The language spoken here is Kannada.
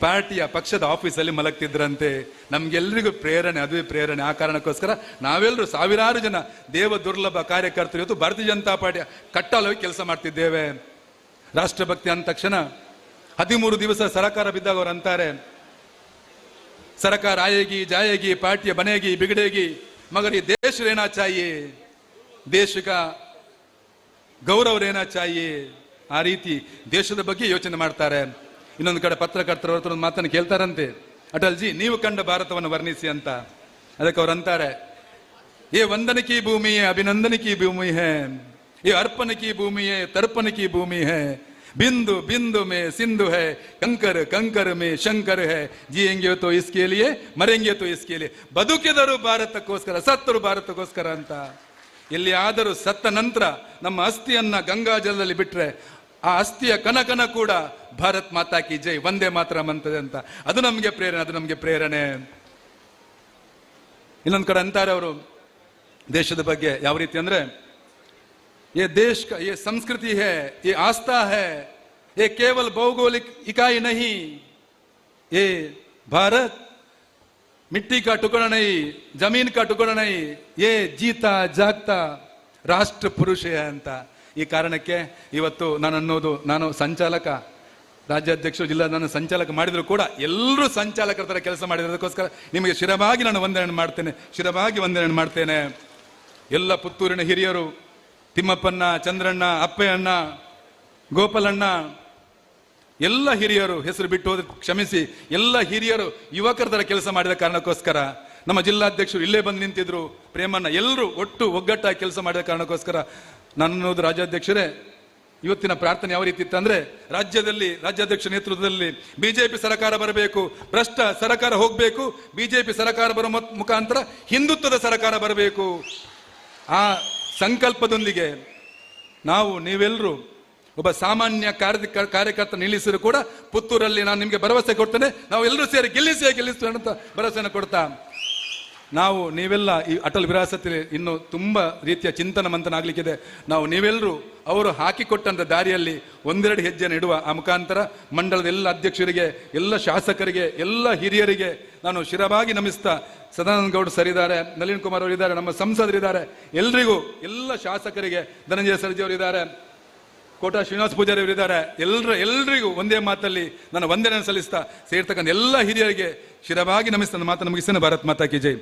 ಪಾರ್ಟಿಯ ಪಕ್ಷದ ಆಫೀಸಲ್ಲಿ ಮಲಗ್ತಿದ್ರಂತೆ, ನಮ್ಗೆಲ್ರಿಗೂ ಪ್ರೇರಣೆ, ಅದುವೇ ಪ್ರೇರಣೆ. ಆ ಕಾರಣಕ್ಕೋಸ್ಕರ ನಾವೆಲ್ಲರೂ ಸಾವಿರಾರು ಜನ ದೇವ ದುರ್ಲಭ ಕಾರ್ಯಕರ್ತರು ಇವತ್ತು ಭಾರತೀಯ ಜನತಾ ಪಾರ್ಟಿ ಕಟ್ಟಾಲೋಗಿ ಕೆಲಸ ಮಾಡ್ತಿದ್ದೇವೆ. ರಾಷ್ಟ್ರಭಕ್ತಿ ಅಂದ ತಕ್ಷಣ ಹದಿಮೂರು ದಿವಸ ಸರಕಾರ ಬಿದ್ದಾಗ ಅವರು ಅಂತಾರೆ, ಸರಕಾರ ಆಯೇಗಿ, ಜಾಯೇಗಿ, ಪಾರ್ಟಿಯ ಮನೆಗಿ, ಬಿಗಡೇಗಿ, ಮಗರಿ ದೇಶ ರೇನಾ ಚಾಯಿ? ದೇಶಕ ಗೌರವ ಆ ರೀತಿ ದೇಶದ ಬಗ್ಗೆ ಯೋಚನೆ ಮಾಡ್ತಾರೆ. ಇನ್ನೊಂದು ಕಡೆ ಪತ್ರಕರ್ತರ ಹತ್ರ ಒಂದು ಮಾತನ್ನು ಕೇಳ್ತಾರಂತೆ ಅಟಲ್ ಜಿ ನೀವು ಕಂಡ ಭಾರತವನ್ನು ವರ್ಣಿಸಿ ಅಂತ ಅದಕ್ಕೆ ಅವ್ರು ಅಂತಾರೆ ये वंदन की भूमि है अभिनंदन की भूमि है ये अर्पण की भूमि है तर्पण की भूमि है बिंदु बिंदु में सिंधु है कंकर कंकर में शंकर है जिएंगे तो इसके लिए मरेंगे तो इसके लिए ಬದುಕಿದರು ಭಾರತಕ್ಕೋಸ್ಕರ ಸತ್ತರು ಭಾರತಕ್ಕೋಸ್ಕರ ಅಂತ ಎಲ್ಲಿ ಆದರೂ ಸತ್ತ ನಂತರ ನಮ್ಮ ಅಸ್ಥಿಯನ್ನ ಗಂಗಾ ಜಲದಲ್ಲಿ ಬಿಟ್ರೆ ಆ ಅಸ್ಥಿಯ ಕನಕನ ಕೂಡ ಭಾರತ್ ಮಾತಾ ಕಿ ಜೈ ಒಂದೇ ಮಾತ್ರ ಅಂತದೆ ಅಂತ ಅದು ನಮಗೆ ಪ್ರೇರಣೆ ಅದು ನಮಗೆ ಪ್ರೇರಣೆ ಇನ್ನೊಂದು ಕಡೆ ಅಂತಾರೆ ಅವರು ದೇಶದ ಬಗ್ಗೆ ಯಾವ ರೀತಿ ಅಂದ್ರೆ ये देश का ये संस्कृति है ये आस्था है ये केवल भौगोलिक इकाई नहीं ये भारत मिट्टी का टुकड़ा नहीं जमीन का टुकड़ा नहीं ये जीता ಜಾಗ್ತಾ ರಾಷ್ಟ್ರ ಪುರುಷ ಅಂತ ಈ ಕಾರಣಕ್ಕೆ ಇವತ್ತು ನಾನು ಅನ್ನೋದು, ನಾನು ಸಂಚಾಲಕ, ರಾಜ್ಯಾಧ್ಯಕ್ಷರು, ಜಿಲ್ಲಾ ನಾನು ಸಂಚಾಲಕ ಮಾಡಿದ್ರು ಕೂಡ ಎಲ್ಲರೂ ಸಂಚಾಲಕರ ಥರ ಕೆಲಸ ಮಾಡಿರೋದಕ್ಕೋಸ್ಕರ ನಿಮಗೆ ಶಿರವಾಗಿ ನಾನು ವಂದನೆ ಮಾಡ್ತೇನೆ ಶಿರವಾಗಿ ವಂದನೆ ಮಾಡ್ತೇನೆ. ಎಲ್ಲ ಪುತ್ತೂರಿನ ಹಿರಿಯರು, ತಿಮ್ಮಪ್ಪಣ್ಣ, ಚಂದ್ರಣ್ಣ, ಅಪ್ಪಯ್ಯಣ್ಣ, ಗೋಪಾಲಣ್ಣ, ಎಲ್ಲ ಹಿರಿಯರು ಹೆಸರು ಬಿಟ್ಟು ಹೋದ ಕ್ಷಮಿಸಿ, ಎಲ್ಲ ಹಿರಿಯರು ಯುವಕರ ಥರ ಕೆಲಸ ಮಾಡಿದ ಕಾರಣಕ್ಕೋಸ್ಕರ ನಮ್ಮ ಜಿಲ್ಲಾಧ್ಯಕ್ಷರು ಇಲ್ಲೇ ಬಂದು ನಿಂತಿದ್ರು. ಪ್ರೇಮಣ್ಣ ಎಲ್ಲರೂ ಒಟ್ಟು ಒಗ್ಗಟ್ಟಾಗಿ ಕೆಲಸ ಮಾಡಿದ ಕಾರಣಕ್ಕೋಸ್ಕರ ನನ್ನದು ರಾಜ್ಯಾಧ್ಯಕ್ಷರೇ, ಇವತ್ತಿನ ಪ್ರಾರ್ಥನೆ ಯಾವ ರೀತಿ ಇತ್ತಂದ್ರೆ, ರಾಜ್ಯದಲ್ಲಿ, ರಾಜ್ಯಾಧ್ಯಕ್ಷ ನೇತೃತ್ವದಲ್ಲಿ ಬಿಜೆಪಿ ಸರ್ಕಾರ ಬರಬೇಕು, ಭ್ರಷ್ಟ ಸರ್ಕಾರ ಹೋಗಬೇಕು, ಬಿಜೆಪಿ ಸರ್ಕಾರ ಬರೋ ಮುಖಾಂತರ ಹಿಂದುತ್ವದ ಸರ್ಕಾರ ಬರಬೇಕು. ಆ ಸಂಕಲ್ಪದೊಂದಿಗೆ ನಾವು ನೀವೆಲ್ಲರೂ ಒಬ್ಬ ಸಾಮಾನ್ಯ ಕಾರ್ಯ ಕಾರ್ಯಕರ್ತ ನಿಲ್ಲಿಸಿದ್ರು ಕೂಡ ಪುತ್ತೂರಲ್ಲಿ ನಾನು ನಿಮಗೆ ಭರವಸೆ ಕೊಡ್ತೇನೆ. ನಾವು ಎಲ್ಲರೂ ಸೇರಿ ಗೆಲ್ಲಿಸಿ ಗೆಲ್ಲಿಸ್ತೇವೆ ಅಂತ ಭರವಸೆಯನ್ನು ಕೊಡ್ತಾ. ನಾವು ನೀವೆಲ್ಲ ಈ ಅಟಲ್ ವಿರಾಸತಿಲಿ ಇನ್ನು ತುಂಬ ರೀತಿಯ ಚಿಂತನ ಮಂಥನ ಆಗ್ಲಿಕ್ಕಿದೆ ನಾವು ನೀವೆಲ್ಲರೂ ಅವರು ಹಾಕಿಕೊಟ್ಟಂಥ ದಾರಿಯಲ್ಲಿ ಒಂದೆರಡು ಹೆಜ್ಜೆಯನ್ನು ಇಡುವ ಆ ಮುಖಾಂತರ ಮಂಡಲದ ಎಲ್ಲ ಅಧ್ಯಕ್ಷರಿಗೆ, ಎಲ್ಲ ಶಾಸಕರಿಗೆ, ಎಲ್ಲ ಹಿರಿಯರಿಗೆ ನಾನು ಶಿರವಾಗಿ ನಮಿಸ್ತಾ ಸದಾನಂದ ಗೌಡ ಸರ್ ಇದ್ದಾರೆ, ನಳಿನ್ ಕುಮಾರ್ ಅವರಿದ್ದಾರೆ ನಮ್ಮ ಸಂಸದರಿದ್ದಾರೆ ಎಲ್ರಿಗೂ ಎಲ್ಲ ಶಾಸಕರಿಗೆ ಧನಂಜಯ ಸರ್ಜಿ ಅವರಿದ್ದಾರೆ ಕೋಟಾ ಶ್ರೀನಿವಾಸ ಪೂಜಾರಿ ಅವರಿದ್ದಾರೆ ಎಲ್ಲರ ಎಲ್ರಿಗೂ ಒಂದೇ ಮಾತಲ್ಲಿ ನಾನು ವಂದನೆ ಸಲ್ಲಿಸ್ತಾ ಸೇರ್ತಕ್ಕಂಥ ಎಲ್ಲ ಹಿರಿಯರಿಗೆ ಶಿರವಾಗಿ ನಮಿಸ್ತಾನ ಮಾತಾ ಮಾತನ್ನು ಮುಗಿಸ್ತೇನೆ ಭಾರತ್ ಮಾತಾ ಕಿ ಜೈ.